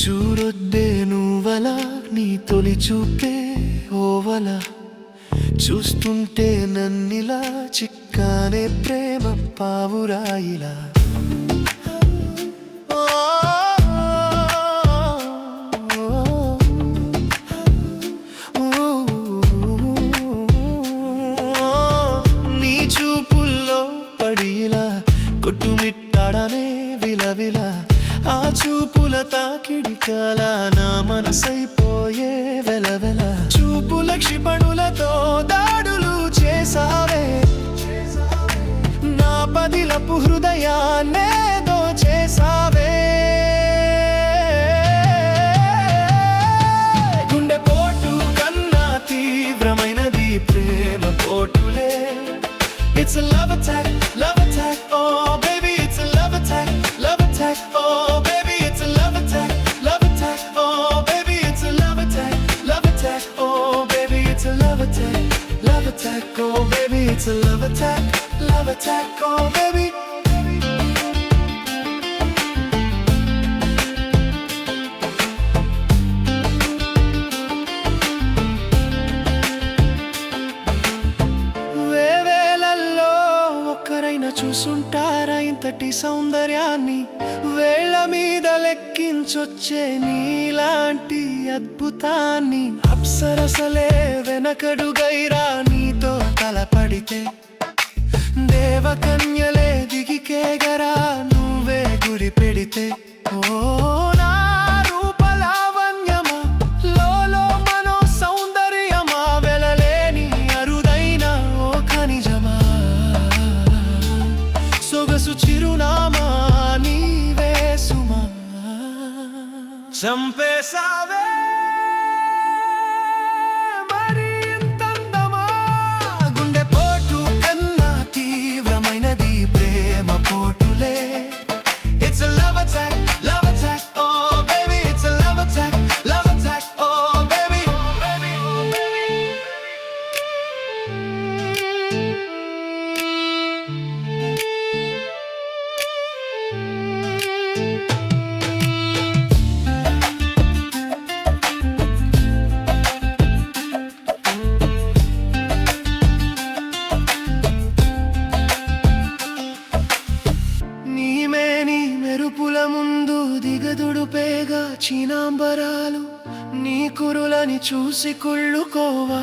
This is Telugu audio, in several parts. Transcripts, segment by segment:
చూడొద్దే నువ్వలా నీ తొలి చూపే ఓవలా చూస్తుంటే నన్నిలా చిక్కానే ప్రేమ పావురాయిలా నీ చూపుల్లో పడిలా కొట్టుమిట్టాడనే విలవిల. ఆ చూపుల తాకిడికాల నా మనసైపోయే వెలవెల. చూపుల క్షిపణులతో పదిలపు హృదయాన్నేదో చేసావే గుండె పోటు కన్నా తీవ్రమైనది ప్రేమ పోటులే it's love attack love attack oh baby it's love attack love attack oh baby it's love attack love attack oh baby it's love attack love attack oh baby it's love attack love attack oh baby it's love attack love attack, oh baby. వేవేలల్లో ఒక్కరైనా చూసుంటారా ఇంతటి సౌందర్యాన్ని? వేళ్ళ మీద లెక్కించొచ్చే నీలాంటి అద్భుతాన్ని. అప్సరసలే వెనకడుగైరా నీతో తలపడితే. దేవకన్యలే దిగికేగరా నువ్వే గురి పెడితే. ఓ నా రూపలావణ్యమా లోలో మనో సౌందర్యమా వెలలేని అరుదైన ఓ ఖనిజమా. సొగసు చిరునామా నీవే సుమా. చంపేసావే నువ్వేగా చీనాంబరాలు నీ కురులని చూసి కుళ్ళుకోవా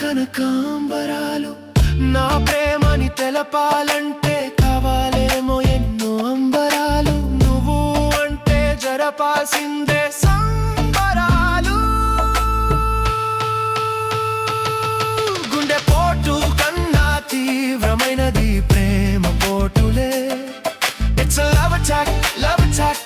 కనకాంబరాలు. నా ప్రేమని తెలపాలంటే కావాలేమో ఎన్నో అంబరాలు. నువ్వు అంటే జరపాసిందే సంబరాలు. గుండె పోటు కన్నా తీవ్రమైనది ప్రేమ పోటులే. It's love chalk love chalk